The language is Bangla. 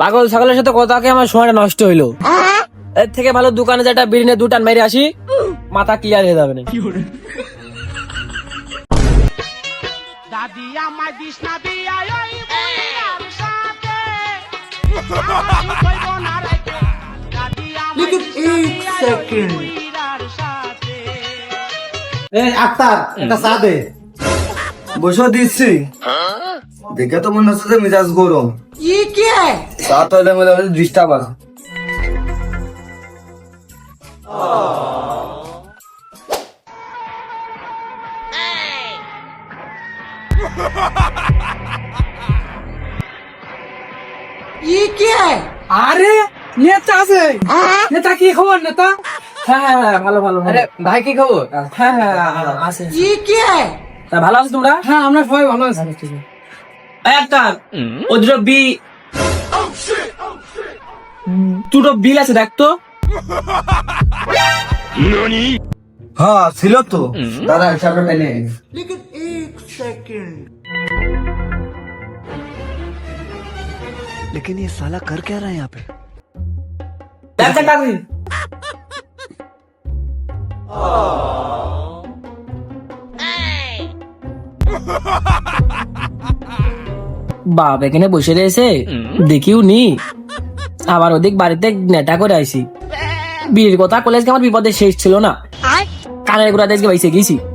পাগল ছাগলের সাথে কথাকে আমার সময়টা নষ্ট হইল। এর থেকে ভালো দোকানে যেটা বিরিনে দুটান মেরে আসি মাথা ক্লিয়ার হয়ে যাবে না আক্তার একটা চা দে। বসে দিচ্ছি। দেখে তো মনে হচ্ছে যে মেজাজ গরম। চা তো এলে মেলে ডিস্টার্ব আছে আরে নেতা আছে। নেতা কি খবর নেতা? হ্যাঁ হ্যাঁ হ্যাঁ, ভালো ভালো আরে ভাই কি খবর? হ্যাঁ হ্যাঁ আছে তা ভালো আছো তোমরা? হ্যাঁ আমরা সবাই ভালো আছি। একটা ওদের বি দুটো বিল আছে দেখ তো হ্যাঁ ছিল তো দাদা হিসাবে পেলে लेकिन ये साला कर क्या रहा है यहाँ पे দেখ দেখ দেখ। বাপ এখানে বসে রয়েছে। দেখিও নি আবার ওদিক বাড়িতে নেটা করে আইসি বিয়ের কথা কলেজকে আমার বিপদে শেষ ছিল না। কানের গোড়া দেশকে বাইসে গেছি।